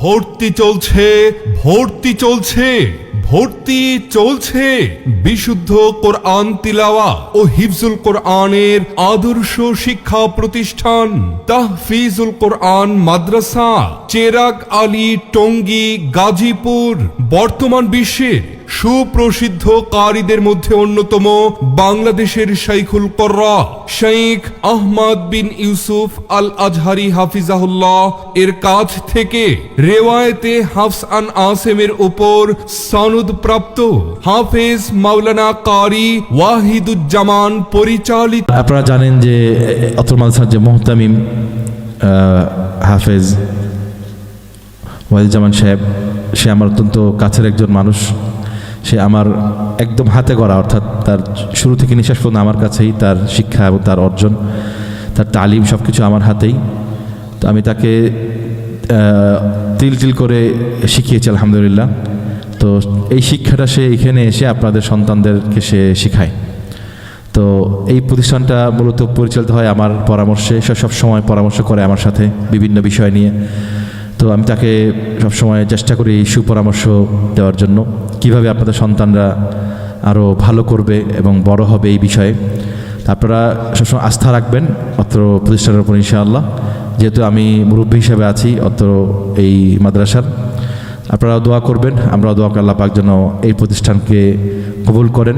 ভর্তি চলছে ভর্তি চলছে ভর্তি চলছে। বিশুদ্ধ কোরআন তিলাওয়া ও হিফজুল কোরআনের আদর্শ শিক্ষা প্রতিষ্ঠান তাহফিজুল কোরআন মাদ্রাসা, চেরাগ আলী, টঙ্গী, গাজীপুর, বর্তমান বিশ্বের সুপ্রসিদ্ধ কারীদের মধ্যে অন্যতম বাংলাদেশের শাইখুল কর্রা শেখ আহমদ বিন ইউসুফ আল আজহারি হাফিজাহুল্লাহ। এর কাছ থেকে রেওয়ায়েতে হাফস আন আসেমের উপর সনদ প্রাপ্ত হাফেজ মাওলানা কারি ওয়াহিদুজ্জামান পরিচালিত। আপনারা জানেন যে অতর মালসার যে মোহতামিম হাফেজ ওয়াইদুজ্জামান সাহেব, সে আমার অত্যন্ত কাছের একজন মানুষ। সে আমার একদম হাতে গড়া, অর্থাৎ তার শুরু থেকে নিঃশ্বাস পর্যন্ত আমার কাছেই তার শিক্ষা এবং তার অর্জন, তার তালিম সব কিছু আমার হাতেই। তো আমি তাকে তিল তিল করে শিখিয়েছি, আলহামদুলিল্লাহ। তো এই শিক্ষাটা সে এখানে এসে আপনাদের সন্তানদেরকে সে শেখায়। তো এই প্রতিষ্ঠানটা মূলত পরিচালিত হয় আমার পরামর্শে, সে সব সময় পরামর্শ করে আমার সাথে বিভিন্ন বিষয় নিয়ে। তো আমি তাকে সবসময় চেষ্টা করি সুপরামর্শ দেওয়ার জন্য। কীভাবে আপনাদের সন্তানরা আরও ভালো করবে এবং বড় হবে এই বিষয়ে। আপনারা সবসময় আস্থা রাখবেন অত্র প্রতিষ্ঠানের উপর ইনশাআল্লাহ। যেহেতু আমি মুরব্বী হিসেবে আছি অত্র এই মাদ্রাসার। আপনারাও দোয়া করবেন আমরাও দোয়া আল্লাহ পাক যেন এই প্রতিষ্ঠানকে কবুল করেন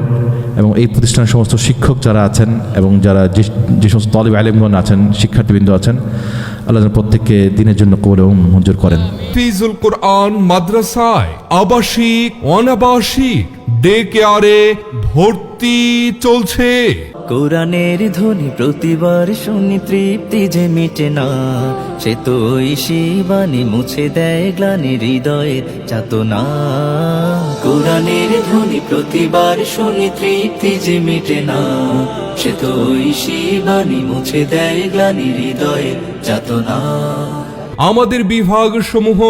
এবং এই প্রতিষ্ঠানের সমস্ত শিক্ষক যারা আছেন এবং যারা যে সমস্ত তলিব আলিমগণ আছেন, শিক্ষার্থীবৃন্দ আছেন আল্লাহ প্রত্যেককে দিনের জন্য কবুল এবং মঞ্জুর করেন। ফিজুল কোরআন মাদ্রাসায় আবাসিক অনাবাসিক ডে কেয়ারে ভর্তি চলছে। কোরআনের ধ্বনি প্রতিবার শুনি তৃপ্তি যে মিটে না। সে তো ঐশী বাণী মুছে দেয় গ্লানি হৃদয়ের যাতনা কোরআনের ধ্বনি প্রতিবার শুনি তৃপ্তি যে মিটে না। সে তো ঐশী বাণী মুছে দেয় গ্লানি হৃদয়ে যাতনা। আমাদের বিভাগ সমূহ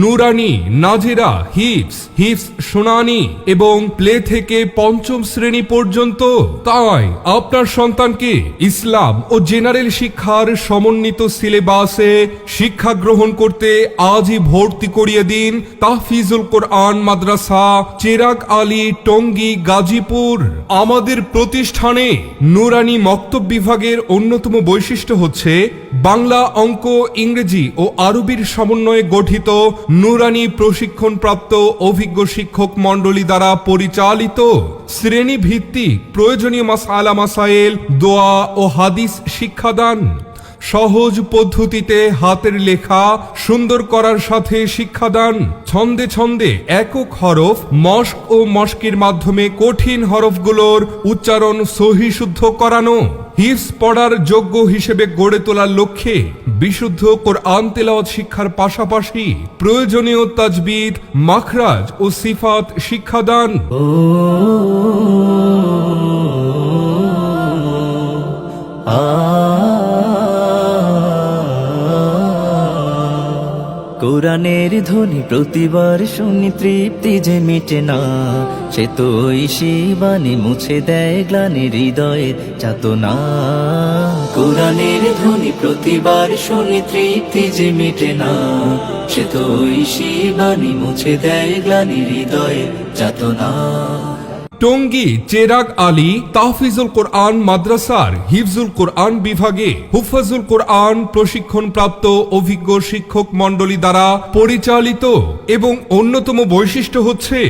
নুরানি, নাজেরা হিপস হিপস সোনানি এবং প্লে থেকে পঞ্চম শ্রেণি পর্যন্ত। তাই আপনার সন্তানকে ইসলাম ও জেনারেল শিক্ষার সমন্বিত সিলেবাসে শিক্ষা গ্রহণ করতে আজই ভর্তি করিয়ে দিন তাহফিজুল কোরআন মাদ্রাসা, চেরাগ আলী, টঙ্গী, গাজীপুর। আমাদের প্রতিষ্ঠানে নুরানি মক্তব বিভাগের অন্যতম বৈশিষ্ট্য হচ্ছে বাংলা অঙ্ক, ইংরেজি ও আরবির সমন্বয়ে গঠিত নুরানি প্রশিক্ষণপ্রাপ্ত অভিজ্ঞ শিক্ষক মণ্ডলী দ্বারা পরিচালিত শ্রেণীভিত্তিক প্রয়োজনীয় মাসালা মাসাইল দোয়া ও হাদিস শিক্ষাদান। সহজ পদ্ধতিতে হাতের লেখা সুন্দর করার সাথে শিক্ষাদান। ছন্দে ছন্দে একক হরফ, মস্ক ও মস্কের মাধ্যমে কঠিন হরফগুলোর উচ্চারণ সহিশুদ্ধ করানো। হিফস পড়ার যোগ্য হিসেবে গড়ে তোলার লক্ষ্যে বিশুদ্ধ কোরআন তেলাওয়াত শিক্ষার পাশাপাশি প্রয়োজনীয় তাজবিদ মাখরাজ ও সিফাত শিক্ষাদান। কোরআনের ধ্বনি প্রতিবার শুনি তৃপ্তি যে মিটে না। সে তো ঐশী বাণী মুছে দেয় গ্লানি হৃদয়ের যাতনা কোরআনের ধ্বনি প্রতিবার শুনি তৃপ্তি যে মিটে না। সে তো ঐশী বাণী মুছে দেয় গ্লানি হৃদয়ের যাতনা টঙ্গী, চেরাগ আলী, তাহফিজুল কোরআন মাদ্রাসার হিফজুল কোরআন বিভাগে হুফাজুল কোরআন প্রশিক্ষণপ্রাপ্ত অভিজ্ঞ শিক্ষক মণ্ডলী দ্বারা পরিচালিত এবং অন্যতম বৈশিষ্ট্য হচ্ছে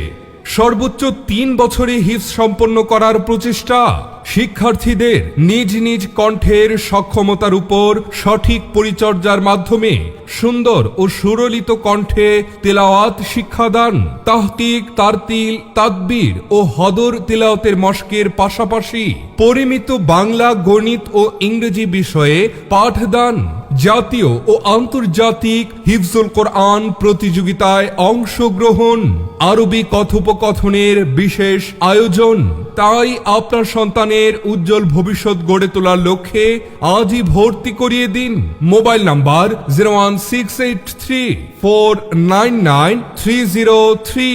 সর্বোচ্চ তিন বছরে হিফজ সম্পন্ন করার প্রচেষ্টা। শিক্ষার্থীদের নিজ নিজ কণ্ঠের সক্ষমতার উপর সঠিক পরিচর্যার মাধ্যমে সুন্দর ও সুরলিত কণ্ঠে তেলাওয়াত শিক্ষাদান তাহকিক তারতিল, তাদবির ও হদর তেলাওয়াতের মস্কের পাশাপাশি পরিমিত বাংলা, গণিত ও ইংরেজি বিষয়ে পাঠদান, জাতীয় ও আন্তর্জাতিক হিফজুল কোরআন প্রতিযোগিতায় অংশগ্রহণ, আরবি কথোপকথনের বিশেষ আয়োজন তাই আপনার সন্তানের উজ্জ্বল ভবিষ্যৎ গড়ে তোলার লক্ষ্যে আজই ভর্তি করিয়ে দিন mobile number zero one six eight three four nine nine three zero three.